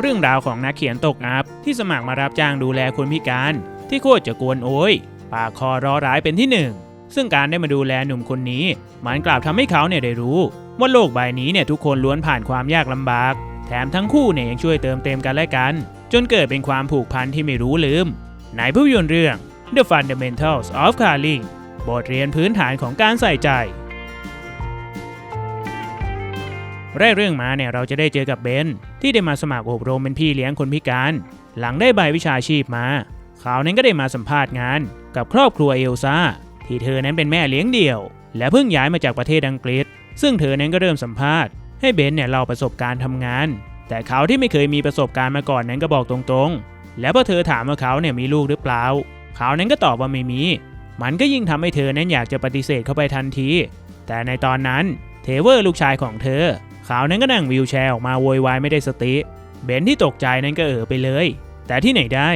เรื่องราวของนักเขียนตกอับที่สมัครมารับจ้างดูแลคนพิการ ที่โคตรจะกวนโอยปากคอร้อร้ายเป็นที่หนึ่งซึ่งการได้มาดูแลหนุ่มคนนี้ มันกลับทำให้เขาเนี่ยได้รู้ ว่าโลกใบนี้เนี่ยทุกคนล้วนผ่านความยากลำบาก แถมทั้งคู่เนี่ยยังช่วยเติมเต็มกันและกัน จนเกิดเป็นความผูกพันที่ไม่รู้ลืม ในภาพยนตร์เรื่อง The Fundamentals of Caring บทเรียนพื้นฐานของการใส่ใจแรกเรื่องมาเนี่ยเราจะได้เจอกับเบน ที่ได้มาสมัครอบรมเป็นพี่เลี้ยงคนพิการ หลังได้ใบวิชาชีพมาเขานั้นก็ได้มาสัมภาษณ์งานกับครอบครัวเอลซ่าที่เธอนั้นเป็นแม่เลี้ยงเดี่ยว และเพิ่งย้ายมาจากประเทศอังกฤษ ซึ่งเธอนั้นก็เริ่มสัมภาษณ์ให้เบนเนี่ยเล่าประสบการณ์ทำงาน แต่เขาที่ไม่เคยมีประสบการณ์มาก่อนนั้นก็บอกตรงๆ แล้วพอเธอถามว่าเขาเนี่ยมีลูกหรือเปล่า เขานั้นก็ตอบว่าไม่มี มันก็ยิ่งทำให้เธอนั้นอยากจะปฏิเสธเข้าไปทันที แต่ในตอนนั้นเทเวอร์ลูกชายของเธอ ขาวนั้นก็นั่งวีลแชร์ออกมาโวยวายไม่ได้สติเบนที่ตกใจนั้นก็เออไปเลย แต่ที่ไหนได้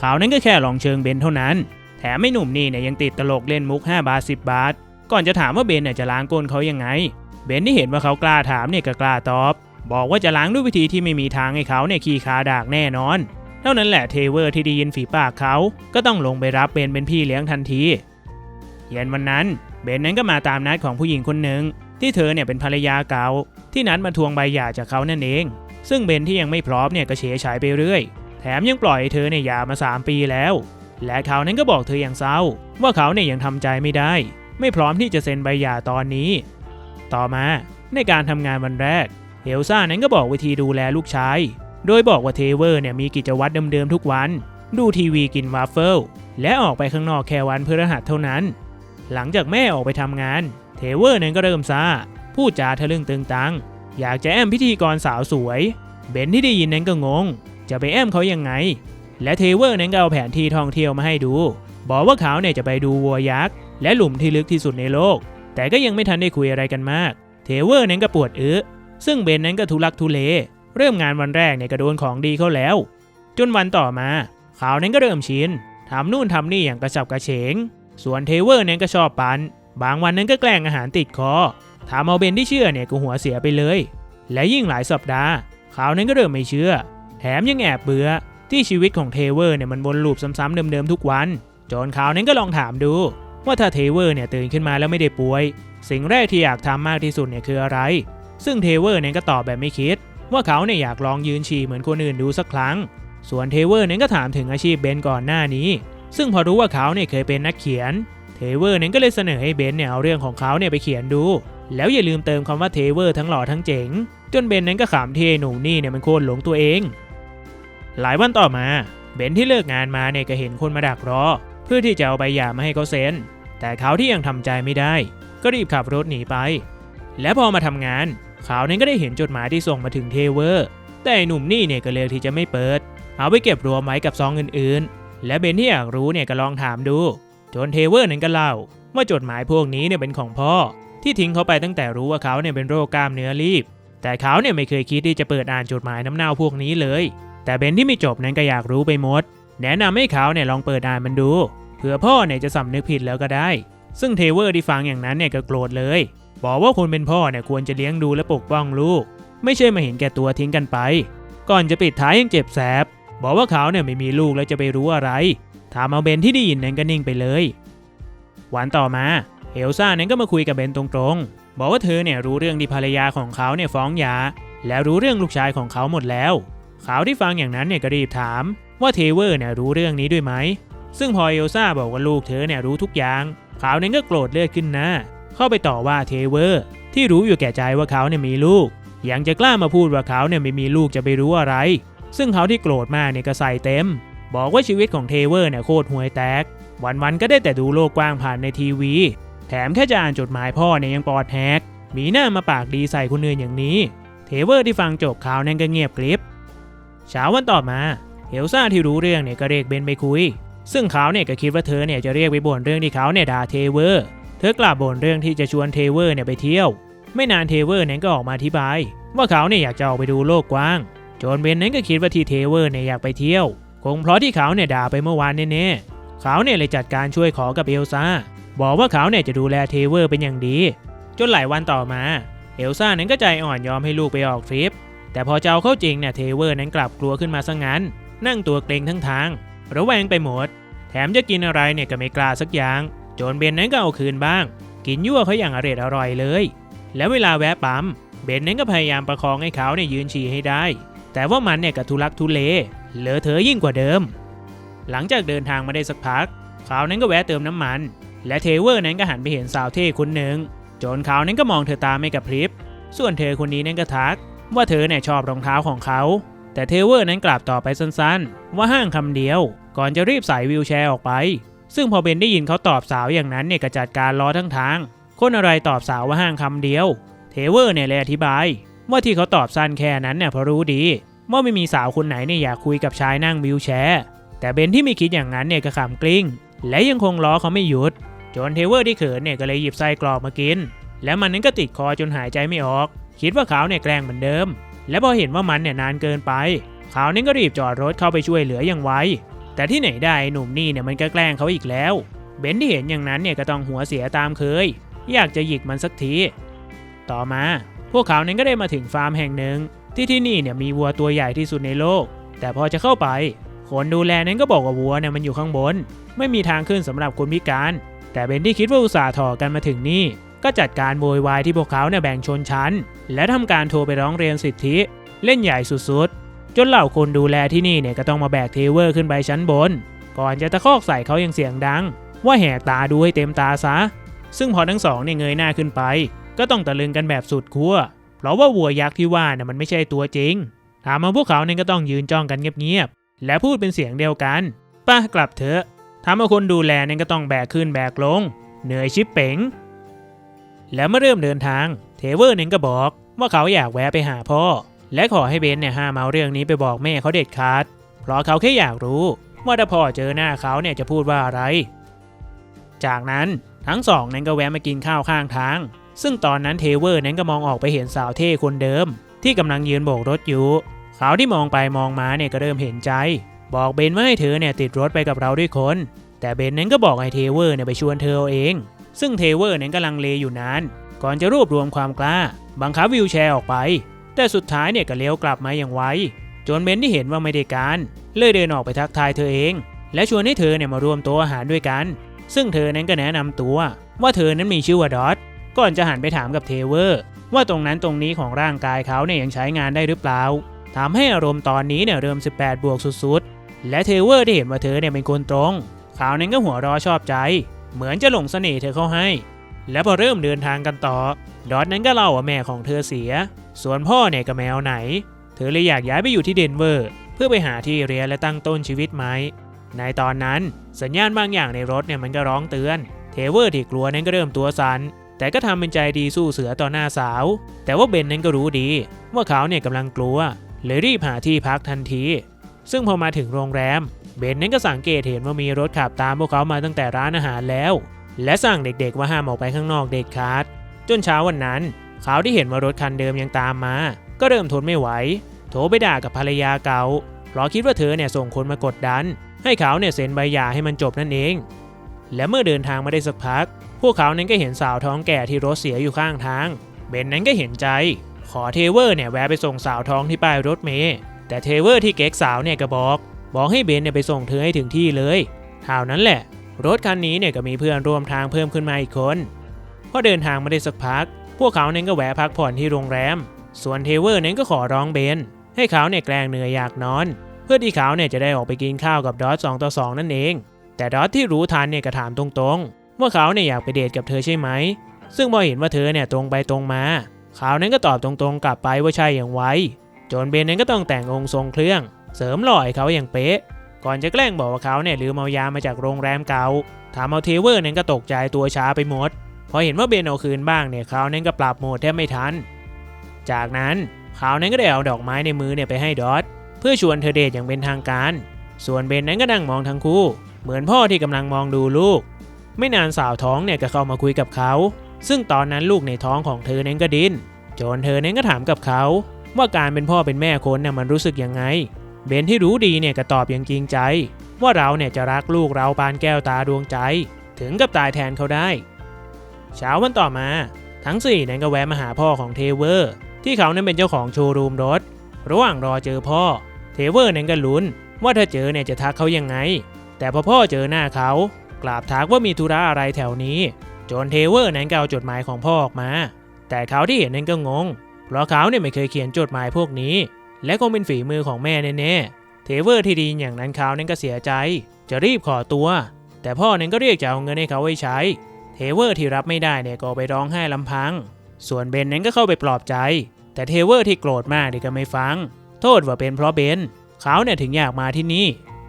ขาวนั้นก็แค่ลองเชิงเบนเท่านั้น แถมไม่หนุ่มนี่เนี่ยยังติดตลกเล่นมุก 5 บาท 10 บาท ก่อนจะถามว่าเบนเนี่ยจะล้างก้นเขายังไง เบนที่เห็นว่าเขากล้าถามเนี่ยก็กล้าตอบ บอกว่าจะล้างด้วยวิธีที่ไม่มีทางให้เขาเนี่ยขี่ขาดากแน่นอน เท่านั้นแหละเทเวอร์ที่ได้ยินฝีปากเขาก็ต้องลงไปรับเบนเป็นพี่เลี้ยงทันที เย็นวันนั้นเบนนั้นก็มาตามนัดของผู้หญิงคนหนึ่ง ที่เธอเนี่ยเป็นภรรยาเก่าที่นัดมาทวงใบหย่าจากเขานั่นเอง ซึ่งเบนที่ยังไม่พร้อมเนี่ยก็เฉยฉายไปเรื่อย แถมยังปล่อยเธอเนี่ยหย่ามา 3 ปีแล้ว และเขานั้นก็บอกเธออย่างเศร้า ว่าเขาเนี่ยยังทำใจไม่ได้ ไม่พร้อมที่จะเซ็นใบหย่าตอนนี้ ต่อมาในการทำงานวันแรกเอลซ่านั้นก็บอกวิธีดูแลลูกชาย โดยบอกว่าเทเวอร์เนี่ยมีกิจวัตรเดิมๆทุกวัน ดูทีวีกินวาฟเฟิลและออกไปข้างนอกแค่วันพฤหัสเท่านั้น หลังจากแม่ออกไปทำงาน เทเวอร์นั้นก็เริ่มซาพูดจาทะลึ่งตึงตัง อยากจะแอมพิธีกรสาวสวย เบนที่ได้ยินนั้นก็งง จะไปแอมเขายังไง และเทเวอร์นั้นก็เอาแผนที่ท่องเที่ยวมาให้ดู บอกว่าเขาเนี่ยจะไปดูวัวยักษ์และหลุมที่ลึกที่สุดในโลก แต่ก็ยังไม่ทันได้คุยอะไรกันมาก เทเวอร์นั้นก็ปวดเอื้อซึ่งเบนนั้นก็ทุลักทุเล เริ่มงานวันแรกเนี่ยก็โดนของดีเข้าแล้ว จนวันต่อมาเขานั้นก็เริ่มชินทำนู่นทำนี่อย่างกระฉับกระเฉง ส่วนเทเวอร์นั้นก็ชอบปัน บางวันนั้นก็แกล้งอาหารติดคอ ถามเอาเบนที่เชื่อเนี่ยก็หัวเสียไปเลย และยิ่งหลายสัปดาห์เขานั้นก็เริ่มไม่เชื่อ แถมยังแอบเบื่อที่ชีวิตของเทเวอร์เนี่ยมันวนลูปซ้ำๆเดิมๆทุกวัน จนเขานั้นก็ลองถามดู ว่าถ้าเทเวอร์เนี่ยตื่นขึ้นมาแล้วไม่ได้ป่วย สิ่งแรกที่อยากทำมากที่สุดเนี่ยคืออะไร ซึ่งเทเวอร์เนี่ยก็ตอบแบบไม่คิด ว่าเขาเนี่ยอยากลองยืนฉี่เหมือนคนอื่นดูสักครั้ง ส่วนเทเวอร์เนี่ยก็ถามถึงอาชีพเบนก่อนหน้านี้ ซึ่งพอรู้ว่าเขาเนี่ยเคยเป็นนักเขียน เทเวอร์เนี่ยก็เลยเสนอให้เบนเนี่ยเอาเรื่องของเขาเนี่ยไปเขียนดู แล้วอย่าลืมเติมคำว่าเทเวอร์ทั้งหล่อทั้งเจ๋ง จนเบนนั้นก็ขำเทหนุ่มนี่เนี่ยมันโคตรหลงตัวเอง หลายวันต่อมา เบนที่เลิกงานมาเนี่ยก็เห็นคนมาดักรอ เพื่อที่จะเอาใบหย่ามาให้เขาเซ็น แต่เขาที่ยังทำใจไม่ได้ ก็รีบขับรถหนีไป และพอมาทำงานเขานั้นก็ได้เห็นจดหมายที่ส่งมาถึงเทเวอร์ แต่หนุ่มนี่เนี่ยก็เลือกที่จะไม่เปิด เอาไปเก็บรวมไว้กับซองอื่นๆ และเบนที่อยากรู้เนี่ยก็ลองถามดู จนเทเวอร์นั้นก็เล่า ว่าจดหมายพวกนี้เนี่ยเป็นของพ่อ ที่ทิ้งเขาไปตั้งแต่รู้ว่าเขาเนี่ยเป็นโรคกล้ามเนื้อรีบ แต่เขาเนี่ยไม่เคยคิดที่จะเปิดอ่านจดหมายน้ำเน่าพวกนี้เลย แต่เบนที่ไม่จบนั้นก็อยากรู้ไปหมด แนะนำให้เขาเนี่ยลองเปิดอ่านมันดูเผื่อพ่อเนี่ยจะสำนึกผิดแล้วก็ได้ ซึ่งเทเวอร์ที่ฟังอย่างนั้นเนี่ยก็โกรธเลย บอกว่าคนเป็นพ่อเนี่ยควรจะเลี้ยงดูและปกป้องลูก ไม่ใช่มาเห็นแก่ตัวทิ้งกันไป ก่อนจะปิดท้ายยังเจ็บแสบบอกว่าเขาเนี่ยไม่มีลูกแล้วจะไปรู้อะไร ถามเอาเบนที่ได้ยินนั้นก็นิ่งไปเลย วันต่อมาเอลซ่านั้นก็มาคุยกับเบนตรงๆ บอกว่าเธอเนี่ยรู้เรื่องที่ภรรยาของเขาเนี่ยฟ้องหย่าแล้วรู้เรื่องลูกชายของเขาหมดแล้ว เขาที่ฟังอย่างนั้นเนี่ยก็รีบถาม ว่าเทเวอร์เนี่ยรู้เรื่องนี้ด้วยไหม ซึ่งพอเอลซ่าบอกว่าลูกเธอเนี่ยรู้ทุกอย่าง เขาเนั้นก็โกรธเลือดขึ้นหน้าเข้าไปต่อว่าเทเวอร์ ที่รู้อยู่แก่ใจว่าเขาเนี่ยมีลูก ยังจะกล้ามาพูดว่าเขาเนี่ยไม่มีลูกจะไปรู้อะไร ซึ่งเขาที่โกรธมากเนี่ยก็ใส่เต็ม บอกว่าชีวิตของเทเวอร์เนี่ยโคตรห่วยแตก วันๆก็ได้แต่ดูโลกกว้างผ่านในทีวี แถมแค่จะอ่านจดหมายพ่อเนี่ยยังปอดแหกมีหน้ามาปากดีใส่คนอื่นอย่างนี้ เทเวอร์ที่ฟังจบข่าวนั้นก็เงียบกริบเช้าวันต่อมาเฮลซ่าที่รู้เรื่องเนี่ยก็เรียกเบนไปคุย ซึ่งเขาเนี่ยก็คิดว่าเธอเนี่ยจะเรียกไปบ่นเรื่องที่เขาเนี่ยด่าเทเวอร์ เธอกลับบ่นเรื่องที่จะชวนเทเวอร์เนี่ยไปเที่ยว ไม่นานเทเวอร์นั้นก็ออกมาอธิบาย ว่าเขาเนี่ยอยากจะออกไปดูโลกกว้าง จนเบนนั้นก็คิดว่าที่เทเวอร์เนี่ยอยากไปเที่ยว คงเพราะที่เขาเนี่ยด่าไปเมื่อวานแน่ๆเขาเนี่ยเลยจัดการช่วยขอกับเอลซ่า บอกว่าเขาเนี่ยจะดูแลเทเวอร์เป็นอย่างดี จนหลายวันต่อมา เอลซ่านั้นก็ใจอ่อนยอมให้ลูกไปออกทริป แต่พอเจะเอาเข้าจริงเนี่ยเทเวอร์นั้นกลับกลัวขึ้นมาซะงั้น นั่งตัวเกรงทั้งทาง ระแวงไปหมด แถมจะกินอะไรเนี่ยก็ไม่กล้าสักอย่าง โจนเบนนั้นก็เอาคืนบ้าง กินยั่วเขาอย่างอร่อยอร่อยเลย แล้วเวลาแวะปั๊มเบนนั้นก็พยายามประคองให้เขาเนี่ยยืนฉี่ให้ได้ แต่ว่ามันเนี่ยก็ทุลักทุเล เหลือเธอยิ่งกว่าเดิม หลังจากเดินทางมาได้สักพักเขานั้นก็แวะเติมน้ำมัน และเทเวอร์นั้นก็หันไปเห็นสาวเท่คนหนึ่งจนเขานั้นก็มองเธอตามไม่กับพริบ ส่วนเธอคนนี้นั้นก็ทัก ว่าเธอเนี่ยชอบรองเท้าของเขา แต่เทเวอร์นั้นกลับต่อบไปสั้นๆ ว่าห้างคำเดียว ก่อนจะรีบใส่วิวแชร์ออกไป ซึ่งพอเบนได้ยินเขาตอบสาวอย่างนั้นเนี่ยก็จัดการล้อทั้งทาง คนอะไรตอบสาวว่าห้างคำเดียว เทเวอร์เนี่ยเลยอธิบาย ว่าที่เขาตอบสั้นแค่นั้นเนี่ยเพราะรู้ดี ว่าไม่มีสาวคนไหนเนี่ยอยากคุยกับชายนั่งวิวแชร์แต่เบนที่ไม่คิดอย่างนั้นเนี่ยก็ขำกลิ้ง และยังคงล้อเขาไม่หยุด จนเทเวอร์ที่เขินเนี่ยก็เลยหยิบไส้กรอกมากิน แล้วมันนั้นก็ติดคอจนหายใจไม่ออก คิดว่าเขาเนี่ยแกล้งเหมือนเดิม และพอเห็นว่ามันเนี่ยนานเกินไป เขาเนี่ยก็รีบจอดรถเข้าไปช่วยเหลืออย่างไวแต่ที่ไหนได้หนุ่มนี่เนี่ยมันก็แกล้งเขาอีกแล้ว เบนที่เห็นอย่างนั้นเนี่ยก็ต้องหัวเสียตามเคย อยากจะหยิกมันสักที ต่อมา พวกเขานั้นก็ได้มาถึงฟาร์มแห่งหนึ่ง ที่ที่นี่เนี่ยมีวัวตัวใหญ่ที่สุดในโลก แต่พอจะเข้าไป คนดูแลนั้นก็บอกว่าวัวเนี่ยมันอยู่ข้างบน ไม่มีทางขึ้นสำหรับคนพิการ แต่เบนที่คิดว่าอุตส่าห์ถอกันมาถึงนี่ ก็จัดการโวยวายที่พวกเขาเนี่ยแบ่งชนชั้น และทำการโทรไปร้องเรียนสิทธิ เล่นใหญ่สุดๆ จนเหล่าคนดูแลที่นี่เนี่ยก็ต้องมาแบกเทเวอร์ขึ้นไปชั้นบน ก่อนจะตะคอกใส่เขาอย่างเสียงดัง ว่าแหกตาดูให้เต็มตาซะ ซึ่งพอทั้งสองเนี่ยเงยหน้าขึ้นไป ก็ต้องตะลึงกันแบบสุดขั้ว เพราะว่าวัวยักษ์ที่ว่าเนี่ยมันไม่ใช่ตัวจริง ถามมาพวกเขาเนี่ยก็ต้องยืนจ้องกันเงียบๆ และพูดเป็นเสียงเดียวกัน ป้ากลับเถอะทำเอาคนดูแลเนี่ยก็ต้องแบกขึ้นแบกลง เหนื่อยชิบเป๋ง แล้วเมื่อเริ่มเดินทาง เทเวอร์เนี่ยก็บอกว่าเขาอยากแวะไปหาพ่อ และขอให้เบนเนี่ยห้ามเอาเรื่องนี้ไปบอกแม่เขาเด็ดขาด เพราะเขาแค่อยากรู้ ว่าถ้าพ่อเจอหน้าเขาเนี่ยจะพูดว่าอะไร จากนั้นทั้งสองนั้นก็แวะมากินข้าวข้างทาง ซึ่งตอนนั้นเทเวอร์นั้นก็มองออกไปเห็นสาวเท่คนเดิม ที่กำลังยืนโบกรถอยู่ เขาที่มองไปมองมาเนี่ยก็เริ่มเห็นใจ บอกเบนว่าให้เธอเนี่ยติดรถไปกับเราด้วยคน แต่เบนนั้นก็บอกให้เทเวอร์เนี่ยไปชวนเธอเอเองซึ่งเทเวอร์นั้นกำลังเลอยู่นานก่อนจะรวบรวมความกล้า บังคับวิวแชร์ออกไป แต่สุดท้ายเนี่ยก็เลี้ยวกลับมาอย่างไวจนเบนที่เห็นว่าไม่ได้การ เลยเดินออกไปทักทายเธอเอง และชวนให้เธอเนี่ยมารวมต๊ะอาหารด้วยกัน ซึ่งเธอนั้นก็แนะนำตัว ว่าเธอนั้นมีชื่อว่าดอท ก่อนจะหันไปถามกับเทเวอร์ ว่าตรงนั้นตรงนี้ของร่างกายเขาเนี่ยยังใช้งานได้หรือเปล่าทำให้อารมณ์ตอนนี้เนี่ยเริ่ม 18 บวกสุดๆ และเทเวอร์ได้เห็นว่าเธอเนี่ยเป็นคนตรงขานั้นก็หัวเรอชอบใจ เหมือนจะหลงเสน่ห์เธอเข้าให้ และพอเริ่มเดินทางกันต่อ ดอทนั้นก็เล่าว่าแม่ของเธอเสีย ส่วนพ่อเนี่ยก็แมวไหน เธอเลยอยากย้ายไปอยู่ที่เดนเวอร์ เพื่อไปหาที่เรียนและตั้งต้นชีวิตใหม่ในตอนนั้นสัญญาณบางอย่างในรถเนี่ยมันก็ร้องเตือน เทเวอร์ที่กลัวนั้นก็เริ่มตัวสัน่น แต่ก็ทำเป็นใจดีสู้เสือต่อหน้าสาว แต่ว่าเบนนั้นก็รู้ดี ว่าเขาเนี่ยกำลังกลัว เลยรีบหาที่พักทันที ซึ่งพอมาถึงโรงแรม เบนนั้นก็สังเกตเห็นว่ามีรถขับตามพวกเขามาตั้งแต่ร้านอาหารแล้ว และสั่งเด็กๆว่าห้ามออกไปข้างนอกเด็ดขาด จนเช้าวันนั้น เขาที่เห็นว่ารถคันเดิมยังตามมา ก็เริ่มทนไม่ไหว โทรไปด่ากับภรรยาเก่า เพราะคิดว่าเธอเนี่ยส่งคนมากดดัน ให้เขาเนี่ยเซ็นใบหย่าให้มันจบนั่นเอง และเมื่อเดินทางมาได้สักพัก พวกเขานั้นก็เห็นสาวท้องแก่ที่รถเสียอยู่ข้างทาง เบนนั้นก็เห็นใจ ขอเทเวอร์เนี่ยแวะไปส่งสาวท้องที่ป้ายรถเมล์แต่เทเวอร์ที่เก๊กสาวเนี่ยก็บอก บอกให้เบนเนี่ยไปส่งเธอให้ถึงที่เลยเท่านั้นแหละ รถคันนี้เนี่ยก็มีเพื่อนร่วมทางเพิ่มขึ้นมาอีกคนพอเดินทางมาได้สักพัก พวกเขานั้นก็แวะพักผ่อนที่โรงแรม ส่วนเทเวอร์นั้นก็ขอร้องเบน ให้เขาเนี่ยแกล้งเหนื่อยอยากนอน เพื่อที่เขาเนี่ยจะได้ออกไปกินข้าวกับดอทสองต่อสองนั่นเอง แต่ดอทที่รู้ทันเนี่ยก็ถามตรงๆ ว่าเขาเนี่ยอยากไปเดทกับเธอใช่ไหม ซึ่งพอเห็นว่าเธอเนี่ยตรงไปตรงมา เขานั้นก็ตอบตรงๆกลับไปว่าใช่อย่างไวจนเบนนั้นก็ต้องแต่งองค์ทรงเครื่อง เสริมหล่อให้เขาอย่างเป๊ะ ก่อนจะแกล้งบอกว่าเขาเนี่ยลืมเอายามาจากโรงแรมเก่าถามเอาเทเวอร์นั้นก็ตกใจตัวช้าไปหมด พอเห็นว่าเบนเอาคืนบ้างเนี่ยเขานั้นก็ปรับโหมดแทบไม่ทัน จากนั้นเขานั้นก็ได้เอาดอกไม้ในมือเนี่ยไปให้ดอทเพื่อชวนเธอเดทอย่างเป็นทางการ ส่วนเบนนั้นก็นั่งมองทั้งคู่ เหมือนพ่อที่กำลังมองดูลูก ไม่นานสาวท้องเนี่ยก็เข้ามาคุยกับเขา ซึ่งตอนนั้นลูกในท้องของเธอเน้นก็ดิ้นจนเธอเน้นก็ถามกับเขา ว่าการเป็นพ่อเป็นแม่คนเนี่ยมันรู้สึกยังไง เบนที่รู้ดีเนี่ยก็ตอบอย่างจริงใจ ว่าเราเนี่ยจะรักลูกเราปานแก้วตาดวงใจ ถึงกับตายแทนเขาได้ เช้าวันต่อมา ทั้งสี่นั้นก็แวะมาหาพ่อของเทเวอร์ ที่เขานั้นเป็นเจ้าของโชว์รูมรถ ระหว่างรอเจอพ่อ เทเวอร์นั้นก็ลุ้น ว่าถ้าเจอเนี่ยจะทักเขายังไง แต่พอพ่อเจอหน้าเขา กราบทักว่ามีธุระอะไรแถวนี้ จนเทเวอร์นั้นก็เอาจดหมายของพ่อออกมา แต่เขาที่เห็นนั้นก็งง เพราะเขาเนี่ยไม่เคยเขียนจดหมายพวกนี้ และคงเป็นฝีมือของแม่แน่ๆ เทเวอร์ที่ดีอย่างนั้นเขานั้นก็เสียใจ จะรีบขอตัว แต่พ่อนั้นก็เรียกจะเอาเงินให้เขาไว้ใช้ เทเวอร์ที่รับไม่ได้เนี่ยก็ไปร้องไห้ลำพัง ส่วนเบนนั้นก็เข้าไปปลอบใจ แต่เทเวอร์ที่โกรธมากเนี่ยก็ไม่ฟัง โทษว่าเป็นเพราะเบนเขาเนี่ยถึงอยากมาที่นี่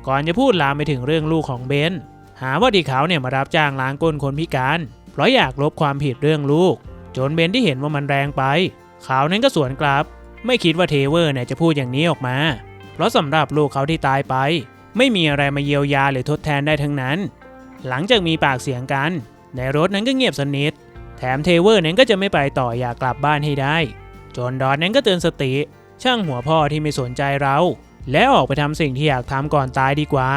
ก่อนจะพูดลามไปถึงเรื่องลูกของเบน หาว่าที่เขาเนี่ยมารับจ้างล้างก้นคนพิการ เพราะอยากลบความผิดเรื่องลูก จนเบนที่เห็นว่ามันแรงไป เขานั้นก็สวนกลับ ไม่คิดว่าเทเวอร์เนี่ยจะพูดอย่างนี้ออกมา เพราะสำหรับลูกเขาที่ตายไป ไม่มีอะไรมาเยียวยาหรือทดแทนได้ทั้งนั้น หลังจากมีปากเสียงกัน ในรถนั้นก็เงียบสนิท แถมเทเวอร์นั้นก็จะไม่ไปต่ออยากกลับบ้านให้ได้ จนดอนนั้นก็เตือนสติ ช่างหัวพ่อที่ไม่สนใจเรา และออกไปทำสิ่งที่อยากทำก่อนตายดีกว่า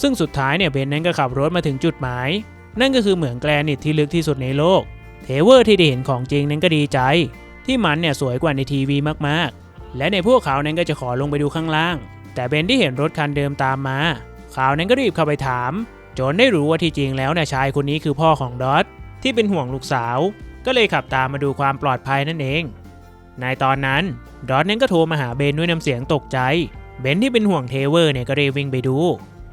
ซึ่งสุดท้ายเนี่ยเบนนั้นก็ขับรถมาถึงจุดหมาย นั่นก็คือเหมืองแกรนิตที่ลึกที่สุดในโลก เทเวอร์ที่ได้เห็นของจริงนั้นก็ดีใจ ที่มันเนี่ยสวยกว่าในทีวีมากๆ และในพวกเขานั้นก็จะขอลงไปดูข้างล่าง แต่เบนที่เห็นรถคันเดิมตามมาเขานั้นก็รีบเข้าไปถาม จนได้รู้ว่าที่จริงแล้วเนี่ยชายคนนี้คือพ่อของดอทที่เป็นห่วงลูกสาว ก็เลยขับตามมาดูความปลอดภัยนั่นเอง ในตอนนั้นดอทนั้นก็โทรมาหาเบนด้วยน้ำเสียงตกใจ เบนที่เป็นห่วงเทเวอร์เนี่ยก็รีบวิ่งไปดู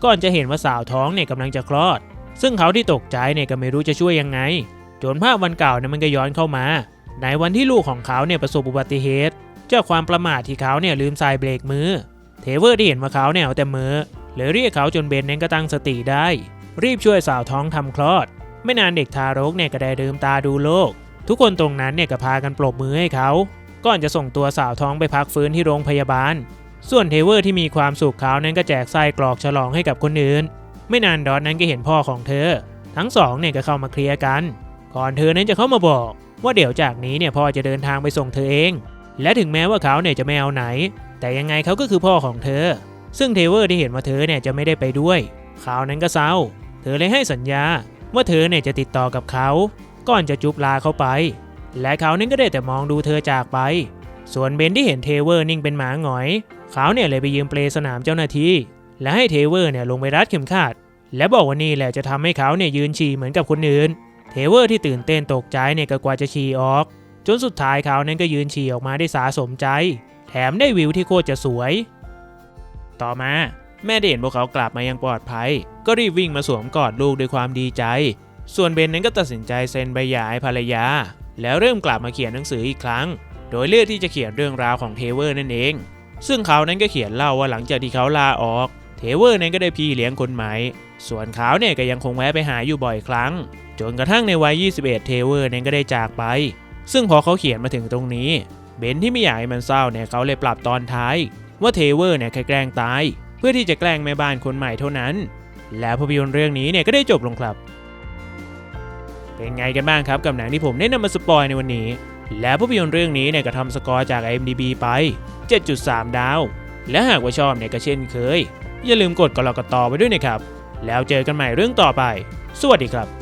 ก่อนจะเห็นว่าสาวท้องเนี่ยกำลังจะคลอด ซึ่งเขาที่ตกใจเนี่ยก็ไม่รู้จะช่วยยังไง จนภาพวันเก่าเนี่ยมันก็ย้อนเข้ามา ในวันที่ลูกของเขาเนี่ยประสบอุบัติเหตุจากความประมาทที่เขาเนี่ยลืมใส่เบรกมือ เทเวอร์ที่เห็นว่าเขาเนี่ยเอาแต่มือเลยเรียกเขาจนเบนนั้นก็ตั้งสติได้ รีบช่วยสาวท้องทำคลอด ไม่นานเด็กทารกเนี่ยก็ได้ลืมตาดูโลก ทุกคนตรงนั้นเนี่ยก็พากันปรบมือให้เขา ก่อนจะส่งตัวสาวท้องไปพักฟื้นที่โรงพยาบาล ส่วนเทเวอร์ที่มีความสุขเขานั้นก็แจกไส้กรอกฉลองให้กับคนอื่น ไม่นานดอนนั้นก็เห็นพ่อของเธอ ทั้งสองเนี่ยก็เข้ามาเคลียร์กัน ก่อนเธอนั้นจะเข้ามาบอก ว่าเดี๋ยวจากนี้เนี่ยพ่อจะเดินทางไปส่งเธอเอง และถึงแม้ว่าเขาเนี่ยจะไม่เอาไหน แต่ยังไงเขาก็คือพ่อของเธอ ซึ่งเทเวอร์ที่เห็นว่าเธอเนี่ยจะไม่ได้ไปด้วยเขานั้นก็เศร้า เธอเลยให้สัญญาว่าเธอเนี่ยจะติดต่อกับเขา ก่อนจะจุบลาเขาไป และเขานั้นก็ได้แต่มองดูเธอจากไป ส่วนเบนที่เห็นเทเวอร์นิ่งเป็นหมาหงอย เขาเนี่ยเลยไปยืมเปลสนามเจ้าหน้าที่ และให้เทเวอร์เนี่ยลงไปรัดเข็มขัด และบอกว่านี่แหละจะทำให้เขาเนี่ยยืนฉี่เหมือนกับคนอื่น เทเวอร์ที่ตื่นเต้นตกใจเนี่ยก็กว่าจะฉี่ออก จนสุดท้ายเขานั้นก็ยืนฉี่ออกมาได้สาสมใจ แถมได้วิวที่โคตรจะสวย ต่อมาแม่ได้เห็นพวกเขากลับมายังปลอดภัย ก็รีบวิ่งมาสวมกอดลูกด้วยความดีใจ ส่วนเบนนั้นก็ตัดสินใจเซ็นใบหย่าให้ภรรยา แล้วเริ่มกลับมาเขียนหนังสืออีกครั้ง โดยเลือกที่จะเขียนเรื่องราวของเทเวอร์นั่นเอง ซึ่งเขานั้นก็เขียนเล่าว่าหลังจากที่เขาลาออก เทเวอร์นั้นก็ได้พี่เลี้ยงคนใหม่ ส่วนเขาเนี่ยก็ยังคงแวะไปหาอยู่บ่อยครั้ง จนกระทั่งในวัย 21 เทเวอร์นั้นก็ได้จากไป ซึ่งพอเขาเขียนมาถึงตรงนี้ เบนที่ไม่อยากให้มันเศร้าเนี่ยเขาเลยปรับตอนท้าย ว่าเทเวอร์เนี่ยแค่แกล้งตาย เพื่อที่จะแกล้งแม่บ้านคนใหม่เท่านั้น แล้วภาพยนตร์เรื่องนี้เนี่ยก็ได้จบลงครับ เป็นไงกันบ้างครับกับหนังที่ผมได้นำมาสปอยในวันนี้ และภาพยนตร์เรื่องนี้เนี่ยก็ทำสกอร์จาก IMDb ไป 7.3 ดาว และหากว่าชอบเนี่ยก็เช่นเคย อย่าลืมกดกรอกตอไว้ด้วยนะครับ แล้วเจอกันใหม่เรื่องต่อไป สวัสดีครับ